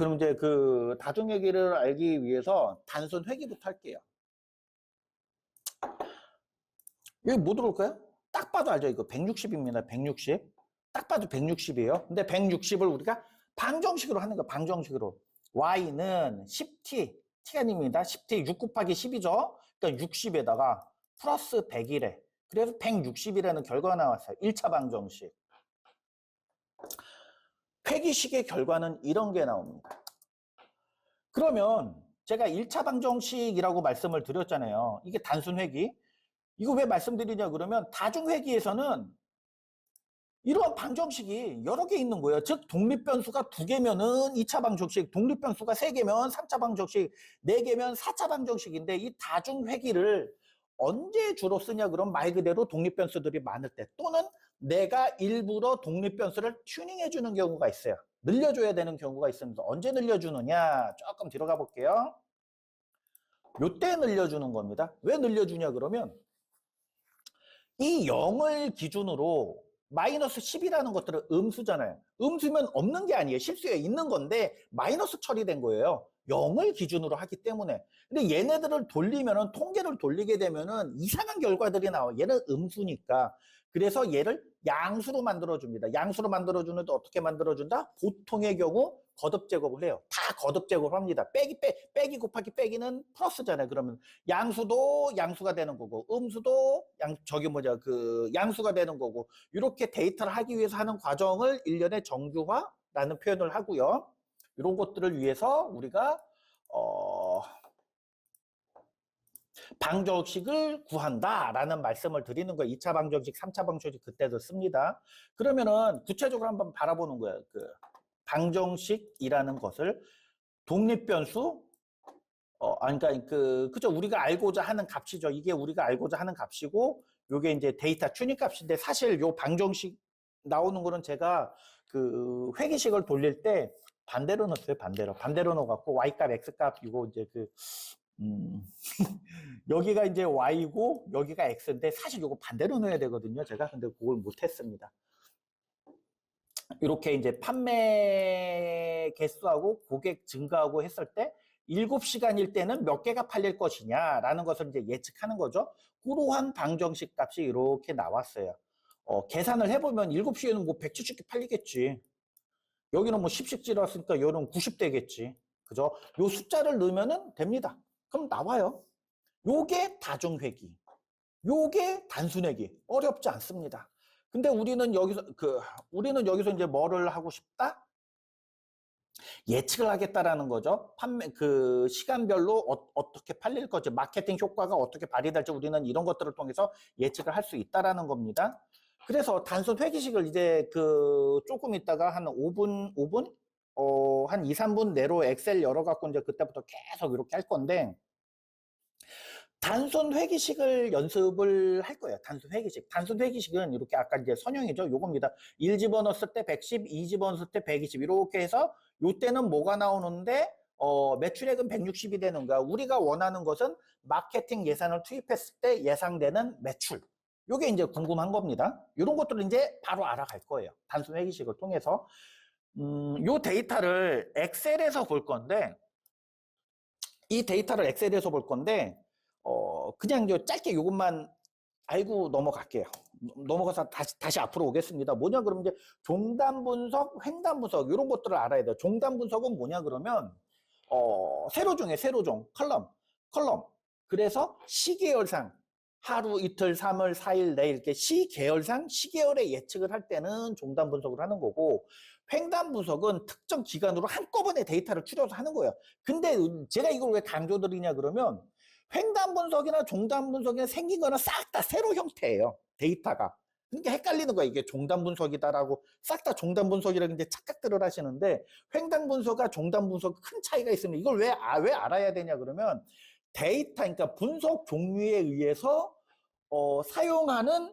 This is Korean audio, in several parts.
그럼 이제 그 다중회기를 알기 위해서 단순 회기부터 할게요. 여기 뭐 들어올까요? 딱 봐도 알죠? 이거 160입니다. 160. 딱 봐도 160이에요. 근데 160을 우리가 방정식으로 하는 거 방정식으로. y는 10t, t가 아닙니다. 10t 6 곱하기 10이죠. 그러니까 60에다가 플러스 100이래. 그래서 160이라는 결과가 나왔어요. 1차 방정식. 회기식의 결과는 이런 게 나옵니다. 그러면 제가 1차 방정식이라고 말씀을 드렸잖아요. 이게 단순 회기. 이거 왜 말씀드리냐 그러면 다중 회기에서는 이러한 방정식이 여러 개 있는 거예요. 즉 독립변수가 두 개면은 2차 방정식, 독립변수가 세 개면 3차 방정식, 네 개면 4차 방정식인데 이 다중 회기를 언제 주로 쓰냐 그럼 말 그대로 독립변수들이 많을 때 또는 내가 일부러 독립변수를 튜닝해 주는 경우가 있어요. 늘려줘야 되는 경우가 있습니다. 언제 늘려주느냐 조금 들어가 볼게요. 요때 늘려주는 겁니다. 왜 늘려주냐 그러면 이 0을 기준으로 마이너스 10이라는 것들은 음수잖아요. 음수면 없는 게 아니에요. 실수에 있는 건데 마이너스 처리된 거예요. 0을 기준으로 하기 때문에. 근데 얘네들을 돌리면은 통계를 돌리게 되면은 이상한 결과들이 나와. 얘는 음수니까. 그래서 얘를 양수로 만들어 줍니다. 양수로 만들어 주는데 어떻게 만들어 준다? 보통의 경우 거듭 제곱을 해요. 다 거듭 제곱을 합니다. 빼기 빼 빼기 곱하기 빼기는 플러스잖아요. 그러면 양수도 양수가 되는 거고 음수도 양 저기 뭐냐 그 양수가 되는 거고 이렇게 데이터를 하기 위해서 하는 과정을 일련의 정규화라는 표현을 하고요. 이런 것들을 위해서 우리가 어 방정식을 구한다라는 말씀을 드리는 거예요. 2차 방정식, 3차 방정식 그때도 씁니다. 그러면은 구체적으로 한번 바라보는 거예요. 그 방정식이라는 것을 독립변수 어, 그러니까 그, 그죠. 우리가 알고자 하는 값이죠. 이게 우리가 알고자 하는 값이고, 요게 이제 데이터 튜닝 값인데, 사실 요 방정식 나오는 거는 제가 그 회계식을 돌릴 때 반대로 넣었어요. 반대로. 반대로 넣어 갖고, y값, x값, 이거 이제 그, 음, 여기가 이제 y고, 여기가 x인데, 사실 요거 반대로 넣어야 되거든요. 제가. 근데 그걸 못 했습니다. 이렇게 이제 판매 개수하고 고객 증가하고 했을 때 7시간일 때는 몇 개가 팔릴 것이냐라는 것을 이제 예측하는 거죠. 그러한 방정식 값이 이렇게 나왔어요. 어, 계산을 해보면 7시에는 뭐 170개 팔리겠지. 여기는 뭐 10씩 찔렀으니까 여기는 90대겠지. 그죠? 요 숫자를 넣으면 됩니다. 그럼 나와요. 요게 다중회기. 요게 단순회기. 어렵지 않습니다. 근데 우리는 여기서 그 우리는 여기서 이제 뭐를 하고 싶다? 예측을 하겠다라는 거죠. 판매 그 시간별로 어, 떻게 팔릴 거지, 마케팅 효과가 어떻게 발휘될지 우리는 이런 것들을 통해서 예측을 할 수 있다라는 겁니다. 그래서 단순 회기식을 이제 그 조금 있다가 한 5분 5분 어, 한 2, 3분 내로 엑셀 열어 갖고 이제 그때부터 계속 이렇게 할 건데 단순 회기식을 연습을 할 거예요. 단순 회기식. 단순 회기식은 이렇게 아까 이제 선형이죠. 요겁니다. 1 집어넣었을 때 110, 2 집어넣었을 때 120. 이렇게 해서 요때는 뭐가 나오는데 어, 매출액은 160이 되는 거야. 우리가 원하는 것은 마케팅 예산을 투입했을 때 예상되는 매출. 요게 이제 궁금한 겁니다. 이런 것들을 이제 바로 알아갈 거예요. 단순 회기식을 통해서. 음, 요 데이터를 엑셀에서 볼 건데, 이 데이터를 엑셀에서 볼 건데, 어, 그냥 요 짧게 요것만 알고 넘어갈게요. 넘어가서 다시, 다시 앞으로 오겠습니다. 뭐냐, 그러면 이제 종단 분석, 횡단 분석, 이런 것들을 알아야 돼요. 종단 분석은 뭐냐, 그러면, 어, 세로종에 세로종, 컬럼, 컬럼. 그래서 시계열상, 하루, 이틀, 3월, 4일, 내일 이렇게 시계열상, 시계열의 예측을 할 때는 종단 분석을 하는 거고, 횡단 분석은 특정 기간으로 한꺼번에 데이터를 추려서 하는 거예요. 근데 제가 이걸 왜 강조드리냐, 그러면, 횡단 분석이나 종단 분석이나 생긴 거는 싹 다 세로 형태예요. 데이터가. 그러니까 헷갈리는 거야. 이게 종단 분석이다라고 싹 다 종단 분석이라고 이제 착각들을 하시는데 횡단 분석과 종단 분석 큰 차이가 있습니다. 이걸 왜, 아, 왜 알아야 되냐 그러면 데이터, 그러니까 분석 종류에 의해서 어, 사용하는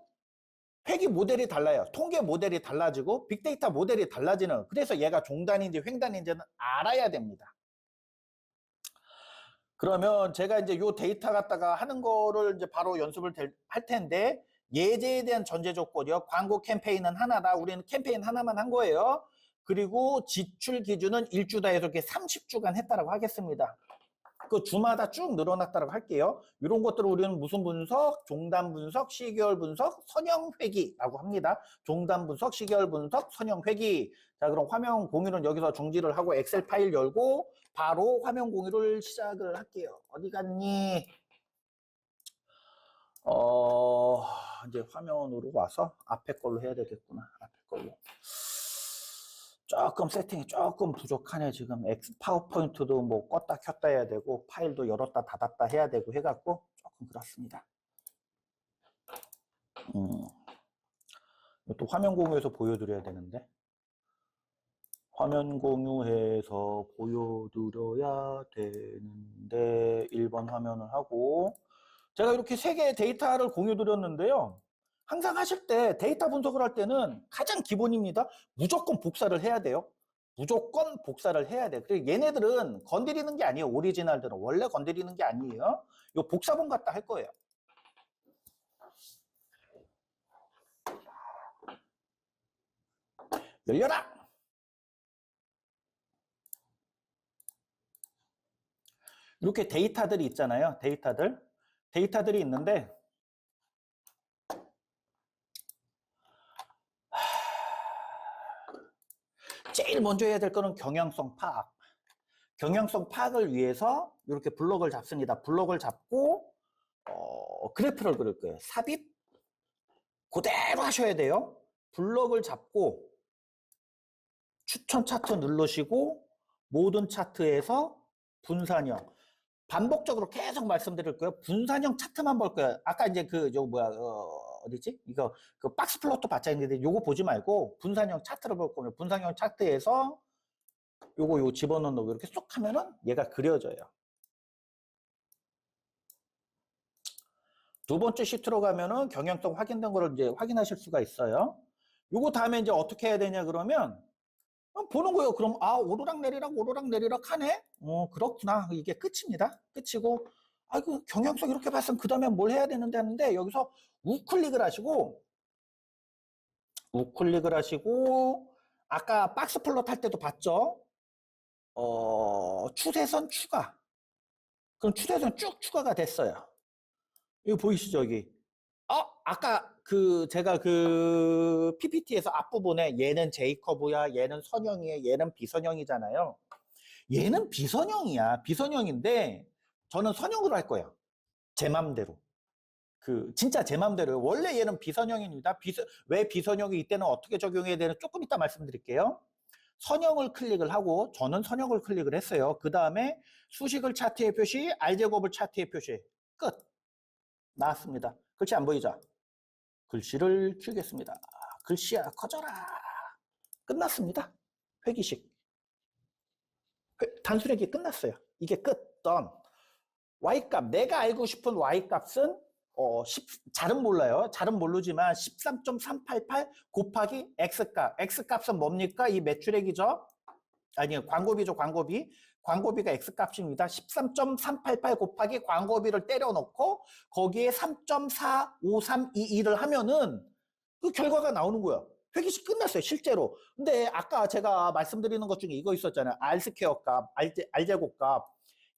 회기 모델이 달라요. 통계 모델이 달라지고 빅데이터 모델이 달라지는 그래서 얘가 종단인지 횡단인지는 알아야 됩니다. 그러면 제가 이제 요 데이터 갖다가 하는 거를 이제 바로 연습을 될- 할 텐데 예제에 대한 전제 조건이요. 광고 캠페인은 하나다. 우리는 캠페인 하나만 한 거예요. 그리고 지출 기준은 1주다 해서 이렇게 30주간 했다라고 하겠습니다. 그 주마다 쭉 늘어났다고 할게요. 이런 것들을 우리는 무슨 분석? 종단 분석, 시계열 분석, 선형 회기라고 합니다. 종단 분석, 시계열 분석, 선형 회기. 자, 그럼 화면 공유는 여기서 중지를 하고 엑셀 파일 열고 바로 화면 공유를 시작을 할게요. 어디 갔니? 어, 이제 화면으로 와서 앞에 걸로 해야 되겠구나. 앞에 걸로. 조금 세팅이 조금 부족하네 지금 파워포인트도 뭐 껐다 켰다 해야 되고 파일도 열었다 닫았다 해야 되고 해갖고 조금 그렇습니다. 음. 또 화면 공유해서 보여드려야 되는데 화면 공유해서 보여드려야 되는데 1번 화면을 하고 제가 이렇게 세 개의 데이터를 공유 드렸는데요. 항상 하실 때 데이터 분석을 할 때는 가장 기본입니다. 무조건 복사를 해야 돼요. 무조건 복사를 해야 돼. 그리고 얘네들은 건드리는 게 아니에요. 오리지널들은 원래 건드리는 게 아니에요. 이거 복사본 같다 할 거예요. 열려라! 이렇게 데이터들이 있잖아요. 데이터들. 데이터들이 있는데 제일 먼저 해야 될 거는 경향성 파악. 경향성 파악을 위해서 이렇게 블록을 잡습니다. 블록을 잡고 어, 그래프를 그릴 거예요. 삽입 그대로 하셔야 돼요. 블록을 잡고 추천 차트 누르시고 모든 차트에서 분산형 반복적으로 계속 말씀드릴 거예요. 분산형 차트만 볼 거예요. 아까 이제 그, 저, 뭐야, 어, 어디지? 이거, 그 박스 플로트 받자 했는데 요거 보지 말고 분산형 차트를 볼 거예요. 분산형 차트에서 요거 요 집어넣는 거 이렇게 쏙 하면은 얘가 그려져요. 두 번째 시트로 가면은 경향성 확인된 거를 이제 확인하실 수가 있어요. 요거 다음에 이제 어떻게 해야 되냐 그러면 어, 보는 거예요. 그럼 아 오르락 내리락 오르락 내리락 하네. 어 그렇구나. 이게 끝입니다. 끝이고 아이고 경향성 이렇게 봤으면 그 다음에 뭘 해야 되는데 하는데 여기서 우클릭을 하시고 우클릭을 하시고 아까 박스 플롯 할 때도 봤죠. 어 추세선 추가. 그럼 추세선 쭉 추가가 됐어요. 이거 보이시죠 여기? 어 아까 그 제가 그 PPT에서 앞부분에 얘는 J커브야, 얘는 선형이에요, 얘는 비선형이잖아요. 얘는 비선형이야. 비선형인데 저는 선형으로 할 거예요. 제 맘대로. 그 진짜 제 맘대로요. 원래 얘는 비선형입니다. 비선, 왜 비선형이 이때는 어떻게 적용해야 되는 조금 이따 말씀드릴게요. 선형을 클릭을 하고 저는 선형을 클릭을 했어요. 그 다음에 수식을 차트에 표시, 알제곱을 차트에 표시. 끝. 나왔습니다. 글씨 안 보이죠? 글씨를 키우겠습니다. 글씨야 커져라. 끝났습니다. 회기식. 회- 단순하게 끝났어요. 이게 끝. 던. y값. 내가 알고 싶은 y값은 어, 10, 잘은 몰라요. 잘은 모르지만 13.388 곱하기 x값. x값은 뭡니까? 이 매출액이죠. 아니요. 광고비죠. 광고비. 광고비가 x값입니다. 13.388 곱하기 광고비를 때려넣고 거기에 3.45322를 하면은 그 결과가 나오는 거야. 회계식 끝났어요, 실제로. 근데 아까 제가 말씀드리는 것 중에 이거 있었잖아요. R스퀘어 값, R제, R제곱 값.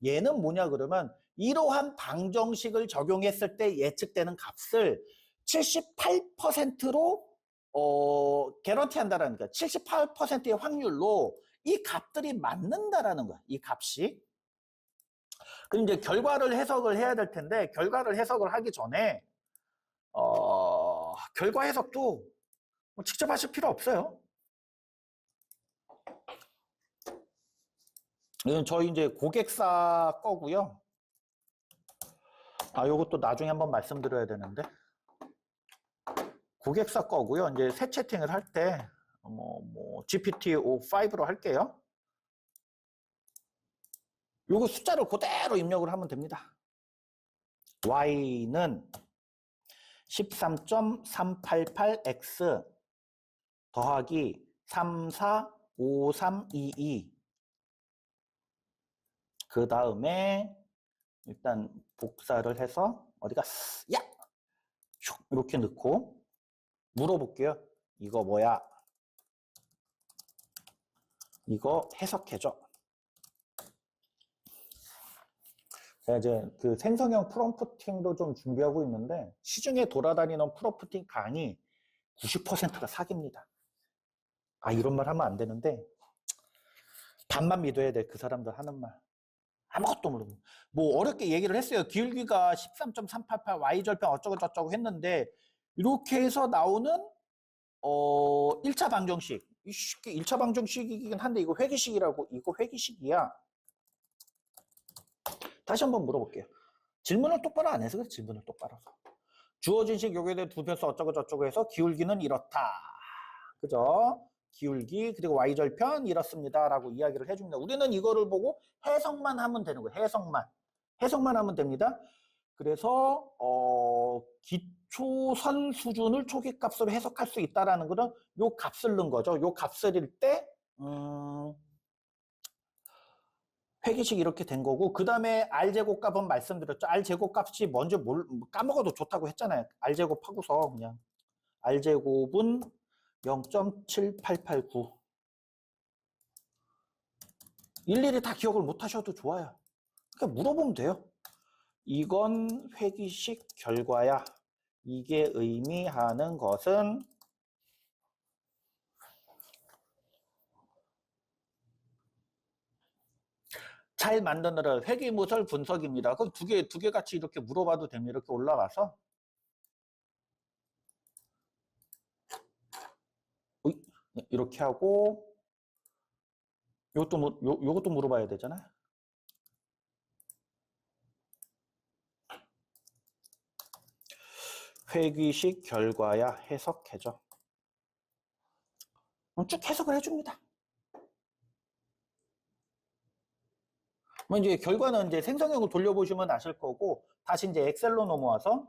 얘는 뭐냐 그러면 이러한 방정식을 적용했을 때 예측되는 값을 78%로 어, 개런티 한다라는 거야. 78%의 확률로 이 값들이 맞는다라는 거야. 이 값이. 그럼 이제 결과를 해석을 해야 될 텐데 결과를 해석을 하기 전에 어, 결과 해석도 뭐 직접 하실 필요 없어요. 이건 저희 이제 고객사 거고요. 아, 요것도 나중에 한번 말씀드려야 되는데. 고객사 거고요. 이제 새 채팅을 할 때, 뭐, 뭐, GPT-5.5로 할게요. 요거 숫자를 그대로 입력을 하면 됩니다. y는 13.388x 더하기 345322. 그 다음에 일단 복사를 해서 어디가 야! 슉, 이렇게 넣고 물어볼게요. 이거 뭐야? 이거 해석해줘. 제가 이제 그 생성형 프롬프팅도 좀 준비하고 있는데 시중에 돌아다니는 프롬프팅 강의 90%가 사기입니다. 아 이런 말 하면 안 되는데 반만 믿어야 돼 그 사람들 하는 말. 아무것도 모르고 뭐 어렵게 얘기를 했어요. 기울기가 13.388 y절편 어쩌고 저쩌고 했는데 이렇게 해서 나오는 어 1차 방정식 이 쉽게 1차 방정식이긴 한데 이거 회기식이라고 이거 회기식이야. 다시 한번 물어볼게요. 질문을 똑바로 안 해서 그래 질문을 똑바로 해서. 주어진 식 요게 대해 두 변수 어쩌고 저쩌고 해서 기울기는 이렇다. 그죠? 기울기 그리고 y절편 이렇습니다 라고 이야기를 해줍니다. 우리는 이거를 보고 해석만 하면 되는 거예요. 해석만. 해석만 하면 됩니다. 그래서 어, 기초선 수준을 초기값으로 해석할 수 있다라는 거는 요 값을 넣은 거죠. 요 값을 때 음, 회기식 이렇게 된 거고 그 다음에 R제곱 값은 말씀드렸죠. R제곱 값이 먼저 뭘 까먹어도 좋다고 했잖아요. R제곱 하고서 그냥 R제곱은 0.7889 일일이 다 기억을 못 하셔도 좋아요. 그러니까 물어보면 돼요. 이건 회기식 결과야. 이게 의미하는 것은 잘 만드느라 회기모설 분석입니다. 그럼 두 개, 두 개 같이 이렇게 물어봐도 됩니다. 이렇게 올라가서. 이렇게 하고, 요것도, 물- 요, 요것도 물어봐야 되잖아요. 회귀식 결과야 해석해줘. 그럼 쭉 해석을 해줍니다. 뭐 이제 결과는 이제 생성형을 돌려보시면 아실 거고 다시 이제 엑셀로 넘어와서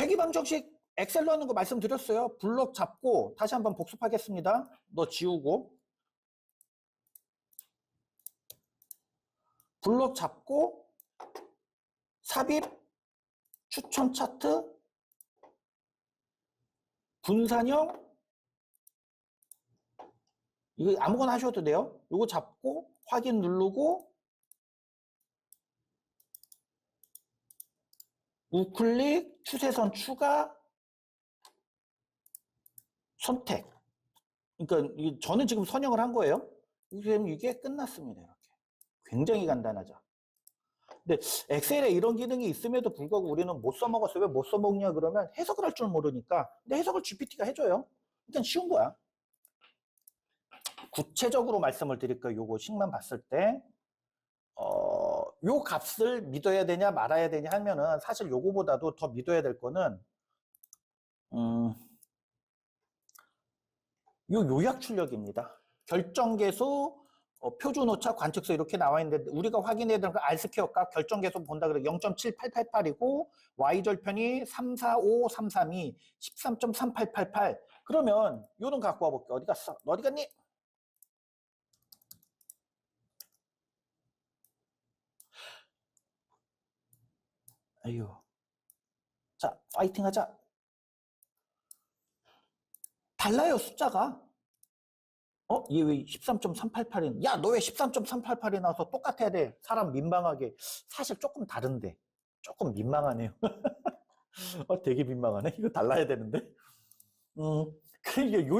회귀 방정식 엑셀로 하는 거 말씀드렸어요. 블록 잡고 다시 한번 복습하겠습니다. 너 지우고 블록 잡고 삽입 추천 차트 분산형 이거 아무거나 하셔도 돼요. 이거 잡고 확인 누르고 우클릭 추세선 추가 선택. 그러니까 이- 저는 지금 선형을 한 거예요. 그럼 이게 끝났습니다. 이렇게. 굉장히 간단하죠. 근데 엑셀에 이런 기능이 있음에도 불구하고 우리는 못 써먹었어요. 왜 못 써먹냐 그러면 해석을 할 줄 모르니까. 근데 해석을 GPT가 해줘요. 일단 쉬운 거야. 구체적으로 말씀을 드릴까요? 요거 식만 봤을 때, 어, 요 값을 믿어야 되냐 말아야 되냐 하면은 사실 요거보다도 더 믿어야 될 거는, 음, 요 요약 출력입니다. 결정계수, 어, 표준 오차, 관측수 이렇게 나와 있는데 우리가 확인해야 되는 거 R스퀘어 값 결정계수 본다 그래 0.7888이고 Y절편이 345, 332, 13.3888 그러면 요는 갖고 와볼게 어디 갔어? 너 어디 갔니? 아유. 자, 파이팅 하자. 달라요, 숫자가. 어? 얘왜 13.388이, 야, 너 왜 13.388이 나와서 똑같아야 돼? 사람 민망하게. 사실 조금 다른데. 조금 민망하네요. 어, 되게 민망하네. 이거 달라야 되는데. 음, 그게 요,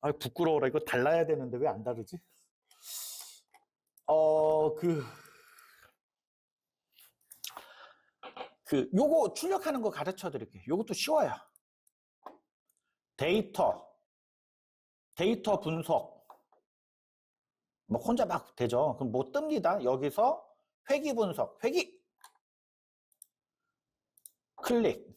아, 부끄러워라. 이거 달라야 되는데 왜 안 다르지? 어, 그, 그 요거 출력하는 거 가르쳐 드릴게요. 요것도 쉬워요. 데이터, 데이터 분석. 뭐 혼자 막 되죠. 그럼 뭐 뜹니다. 여기서 회기 분석, 회기. 클릭.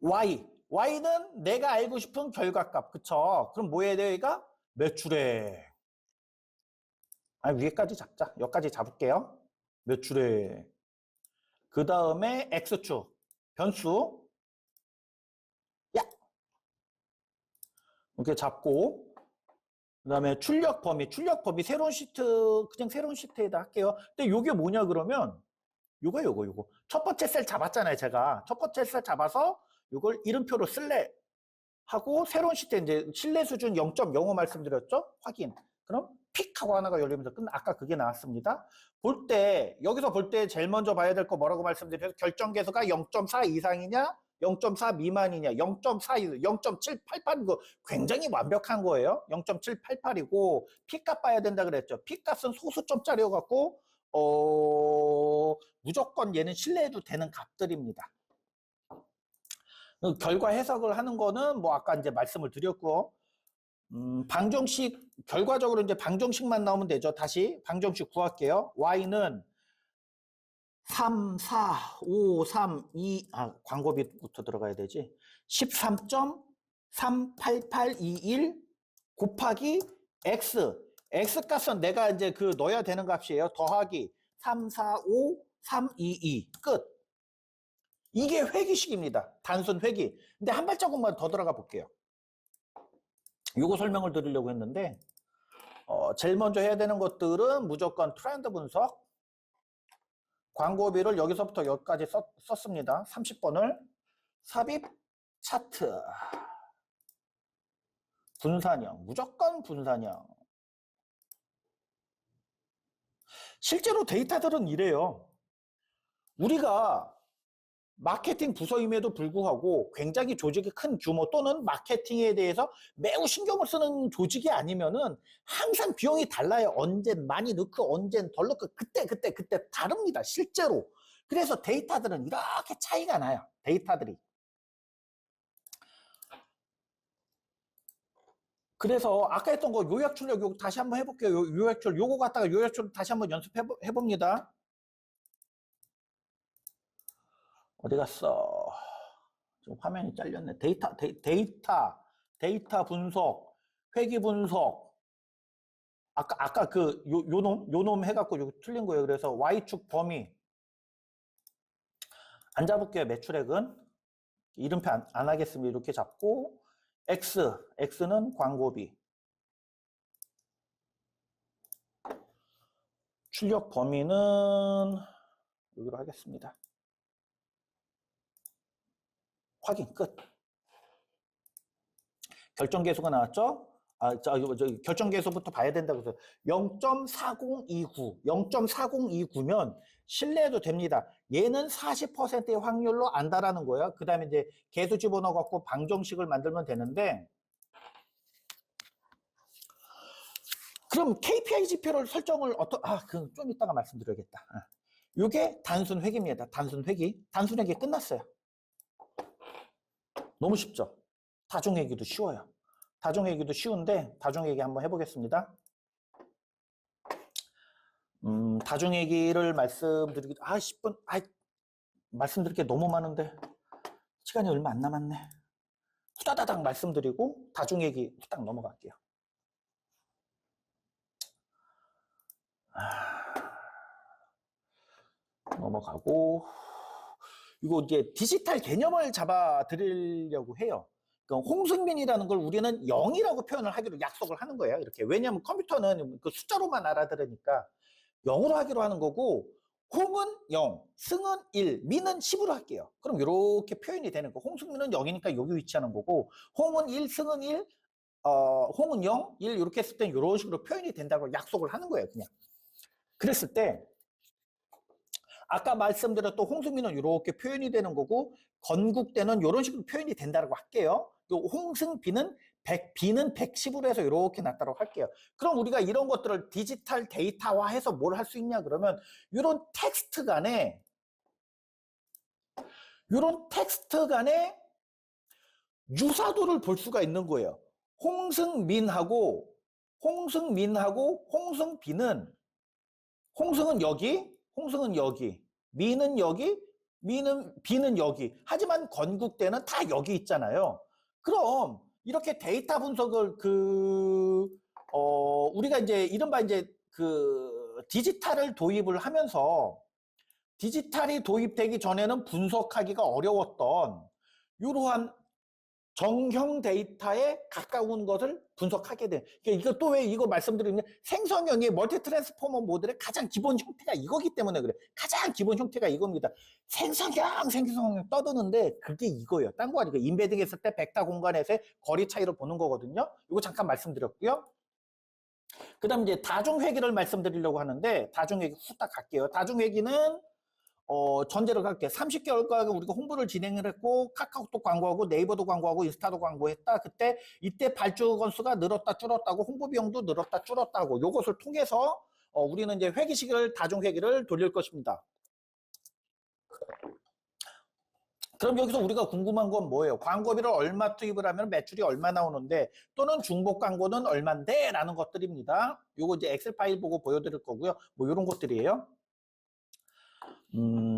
Y. Y는 내가 알고 싶은 결과값. 그쵸? 그럼 뭐 해야 돼요, 얘가? 매출액. 아, 위에까지 잡자. 여기까지 잡을게요. 매출액. 그 다음에 X축, 변수. 야! 이렇게 잡고, 그 다음에 출력 범위, 출력 범위, 새로운 시트, 그냥 새로운 시트에다 할게요. 근데 요게 뭐냐, 그러면, 요거, 요거, 요거. 첫 번째 셀 잡았잖아요, 제가. 첫 번째 셀 잡아서, 요걸 이름표로 쓸래. 하고 새로운 시트 이제 신뢰 수준 0.05 말씀드렸죠? 확인. 그럼 픽 하고 하나가 열리면서 끝. 아까 그게 나왔습니다. 볼 때 여기서 볼 때 제일 먼저 봐야 될 거 뭐라고 말씀드려서 결정 계수가 0.4 이상이냐? 0.4 미만이냐? 0.4, 0.788그 굉장히 완벽한 거예요. 0.788이고 P값 봐야 된다 그랬죠. P값은 소수점짜리여 갖고 어 무조건 얘는 신뢰해도 되는 값들입니다. 그 결과 해석을 하는 거는 뭐 아까 이제 말씀을 드렸고 음, 방정식 결과적으로 이제 방정식만 나오면 되죠. 다시 방정식 구할게요. y는 3, 4, 5, 3, 2, 아, 광고비부터 들어가야 되지. 13.38821 곱하기 x. x 값은 내가 이제 그 넣어야 되는 값이에요. 더하기 3, 4, 5, 3, 2, 2. 끝. 이게 회기식입니다. 단순 회기. 근데 한 발자국만 더 들어가 볼게요. 요거 설명을 드리려고 했는데, 어, 제일 먼저 해야 되는 것들은 무조건 트렌드 분석, 광고비를 여기서부터 여기까지 썼, 썼습니다. 30번을 삽입 차트 분산형 무조건 분산형 실제로 데이터들은 이래요. 우리가 마케팅 부서임에도 불구하고 굉장히 조직이 큰 규모 또는 마케팅에 대해서 매우 신경을 쓰는 조직이 아니면은 항상 비용이 달라요. 언젠 많이 넣고 언젠 덜 넣고 그때 그때 그때 다릅니다. 실제로. 그래서 데이터들은 이렇게 차이가 나요. 데이터들이. 그래서 아까 했던 거 요약 출력 요거 다시 한번 해볼게요. 요, 요약 출력 요거 갖다가 요약 출력 다시 한번 연습해 봅니다. 어디 갔어? 지금 화면이 잘렸네. 데이터, 데이, 데이터, 데이터 분석, 회기 분석. 아까, 아까 그, 요, 요 놈, 요 놈 해갖고 요 틀린 거예요. 그래서 Y축 범위. 안 잡을게요. 매출액은. 이름표 안, 안 하겠습니다. 이렇게 잡고. X, X는 광고비. 출력 범위는 여기로 하겠습니다. 확인 끝. 결정 계수가 나왔죠? 아, 저, 저, 저 결정 계수부터 봐야 된다고 해서 0.4029, 0.4029면 신뢰해도 됩니다. 얘는 40%의 확률로 안다라는 거예요. 그 다음에 이제 계수 집어넣어 갖고 방정식을 만들면 되는데 그럼 KPI 지표를 설정을 어떤 아, 그 좀 이따가 말씀드려야겠다. 아, 요게 단순 회계입니다. 단순 회계. 단순 회계 끝났어요. 너무 쉽죠? 다중회계도 쉬워요. 다중회계도 쉬운데 다중회계 한번 해보겠습니다. 음, 다중회계를 말씀드리기 아 10분 아 말씀드릴 게 너무 많은데 시간이 얼마 안 남았네. 후다다닥 말씀드리고 다중회계 후딱 넘어갈게요. 아, 넘어가고 이거 이제 디지털 개념을 잡아 드리려고 해요. 그러니까 홍승민이라는 걸 우리는 0이라고 표현을 하기로 약속을 하는 거예요. 이렇게. 왜냐하면 컴퓨터는 그 숫자로만 알아들으니까 0으로 하기로 하는 거고, 홍은 0, 승은 1, 민은 10으로 할게요. 그럼 이렇게 표현이 되는 거. 홍승민은 0이니까 여기 위치하는 거고, 홍은 1, 승은 1, 어, 홍은 0, 1 이렇게 했을 땐 이런 식으로 표현이 된다고 약속을 하는 거예요. 그냥. 그랬을 때 아까 말씀드렸던 홍승민은 이렇게 표현이 되는 거고 건국대는 이런 식으로 표현이 된다고 할게요. 홍승비는 100, B는 110으로 해서 이렇게 났다고 할게요. 그럼 우리가 이런 것들을 디지털 데이터화해서 뭘 할 수 있냐 그러면 이런 텍스트 간에 이런 텍스트 간에 유사도를 볼 수가 있는 거예요. 홍승민하고 홍승민하고 홍승비는 홍승은 여기, 홍승은 여기, 미는 여기, 미는 비는 여기. 하지만 건국대는 다 여기 있잖아요. 그럼 이렇게 데이터 분석을 그 어, 우리가 이제 이른바 이제 그 디지털을 도입을 하면서 디지털이 도입되기 전에는 분석하기가 어려웠던 이러한 정형 데이터에 가까운 것을 분석하게 돼. 그러니까 이거 또 왜 이거 말씀드리면 생성형의 멀티 트랜스포머 모델의 가장 기본 형태가 이거기 때문에 그래. 가장 기본 형태가 이겁니다. 생성형, 생성형 떠드는데 그게 이거예요. 딴 거 아니고 인베딩 했을 때 벡터 공간에서의 거리 차이를 보는 거거든요. 이거 잠깐 말씀드렸고요. 그 다음 이제 다중회계를 말씀드리려고 하는데 다중회계 후딱 갈게요. 다중회계는 어, 전제를 갈게. 30개월간 우리가 홍보를 진행을 했고, 카카오톡 광고하고, 네이버도 광고하고, 인스타도 광고했다. 그때, 이때 발주 건수가 늘었다, 줄었다고, 홍보 비용도 늘었다, 줄었다고, 요것을 통해서, 어, 우리는 이제 회계식을, 다중회계를 돌릴 것입니다. 그럼 여기서 우리가 궁금한 건 뭐예요? 광고비를 얼마 투입을 하면 매출이 얼마 나오는데, 또는 중복 광고는 얼만데? 라는 것들입니다. 요거 이제 엑셀 파일 보고 보여드릴 거고요. 뭐, 요런 것들이에요. mm